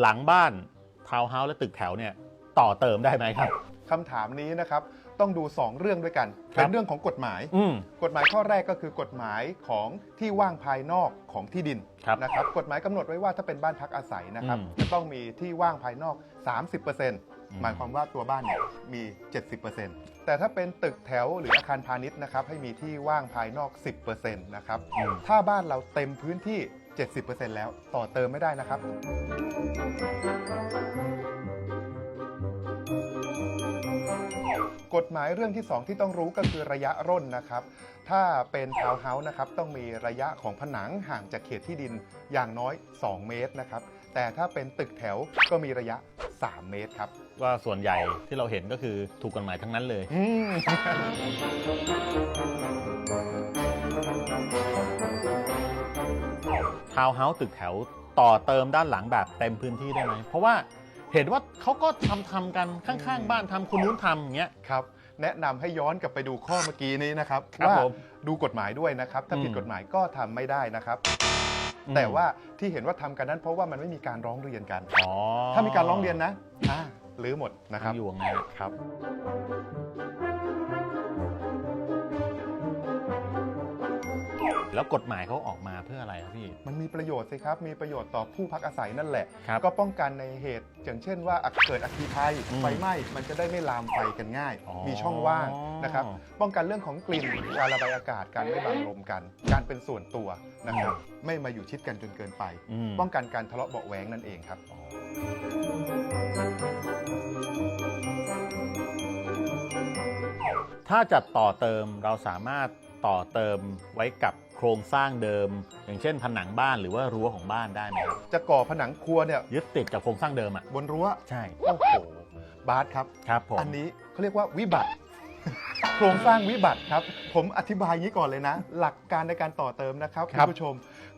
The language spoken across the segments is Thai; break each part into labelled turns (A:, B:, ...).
A: หลังบ้านทาวน์เฮาส์และตึกแถวเนี่ยต่อเติมได้ไหมครับ
B: คำถามนี้นะครับต้องดู 2 เรื่องด้วยกัน
A: ครับ
B: เป็นเรื่องของกฎหมาย
A: อืม
B: กฎหมายข้อแรกก็คือกฎหมายของที่ว่างภายนอกของที่ดิน
A: ครับ
B: นะครับกฎหมายกำหนดไว้ว่าถ้าเป็นบ้านพักอาศัยนะครับ
A: อืม
B: จะต้องมีที่ว่างภายนอก 30%หมายความว่าตัวบ้านเนี่ยมี 70%แต่ถ้าเป็นตึกแถวหรืออาคารพาณิชย์นะครับให้มีที่ว่างภายนอก 10%นะครับ
A: อืม
B: ถ้าบ้านเราเต็มพื้นที่ 70%แล้วต่อเติมไม่ได้นะครับ กฎหมายเรื่องที่ 2 ที่ต้องรู้ก็คือระยะร่นนะครับ ถ้าเป็นทาวน์เฮาส์นะครับต้องมีระยะของผนังห่างจากเขตที่ดินอย่างน้อย 2 เมตรนะครับ แต่ถ้าเป็นตึกแถวก็มีระยะ 3 เมตรครับ
A: ว่าส่วนใหญ่ที่เราเห็นก็คือถูกกฎหมายทั้งนั้นเลย
B: อืม
A: ทาวน์เฮาส์ตึกแถวต่อเติมด้านหลังแบบเต็มพื้นที่ได้ไหมเพราะว่าเห็นว่าเขาก็ทำทำกันข้างๆ บ้านทำคนนู้นทำอย่างเงี้ย
B: ครับแนะนำให้ย้อนกลับไปดูข้อเมื่อกี้นี้นะครับ
A: ครับ
B: ว่า
A: ผม
B: ดูกฎหมายด้วยนะครับ ถ้าผิด
A: อืม
B: กฎหมายก็ทำไม่ได้นะครับ
A: อืม
B: แต่ว่าที่เห็นว่าทำกันนั้นเพราะว่ามันไม่มีการร้องเรียนกัน
A: อ๋อ
B: ถ้ามีการร้องเรียนนะอ่าหรือหมดนะครับ
A: ทำอยู่ไง
B: ครับ
A: แล้วกฎหมายเขาออกมาเพื่ออะไรครับพี่
B: มันมีประโยชน์สิครับ มีประโยชน์ต่อผู้พักอาศัยนั่นแหละ
A: ครับ
B: ก็ป้องกันในเหตุอย่างเช่นว่าเกิดอัคคีภัย
A: อืม
B: ไฟไหม้มันจะได้ไม่ลามไฟกันง่าย
A: อ๋อ
B: มีช่องว่างนะครับ ป้องกันเรื่องของกลิ่นการระบายอากาศการไม่บังลมกัน การเป็นส่วนตัวนะครับ ไม่มาอยู่ชิดกันจนเกินไป
A: อืม
B: ป้องกันการทะเลาะเบาะแว้งนั่นเองครับ
A: ถ้าจะต่อเติมเราสามารถ ต่อเติมไว้กับโครงสร้างเดิม อย่างเช่นผนังบ้านหรือว่ารั้วของบ้านได้ไหมครับ
B: จะก่อผนังครัวเนี่ย
A: ยึดติดกับโครงสร้างเดิมอะ
B: บนรั้ว
A: ใช่
B: โอ้โหบาสครับ
A: ครับผม
B: อันนี้เขาเรียกว่าวิบัติ โครงสร้างวิบัติครับ ผมอธิบายอย่างนี้ก่อนเลยนะ หลักการในการต่อเติมนะครับ
A: ครับ
B: ณผู้ชม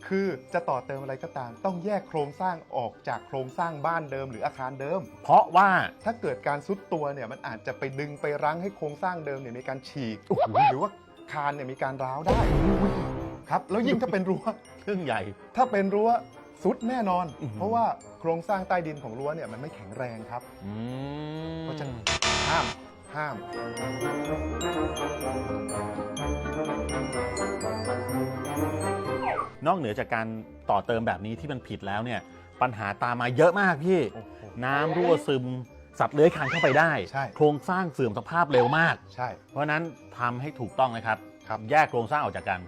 B: คือจะต่อเติมอะไรก็ตาม ต้องแยกโครงสร้างออกจากโครงสร้างบ้านเดิมหรืออาคารเดิม
A: เพราะว่า
B: ถ้าเกิดการซุดตัวเนี่ยมันอาจจะไปดึงไปรั้งให้โครงสร้างเดิมเนี่ยมีการฉีก
A: โอ้โห
B: หรือว่า คานเนี่ยมีการร้าวได้ครับแล้วยิ่งถ้าเป็นรั้ว
A: เรื่องใหญ่
B: ถ้าเป็นรั้วซุดแน่นอน
A: อื้อหือ
B: เพราะว่าโครงสร้างใต้ดินของรั้วเนี่ยมันไม่แข็งแรงครับ
A: อืม
B: เพราะฉะนั้นห้ามห้าม
A: นอกเหนือจากการต่อเติมแบบนี้ที่มันผิดแล้วเนี่ย ปัญหาตามมาเยอะมากพี่
B: โอ้โห
A: น้ำรั่วซึม สัตว์เลื้อยคลานเข้าไปได้
B: ใช่
A: โครงสร้างเสื่อมสภาพเร็วมาก
B: ใช่
A: เพราะฉะนั้นทำให้ถูกต้องนะครับ
B: ครับ
A: แยกโครงสร้างออกจากกัน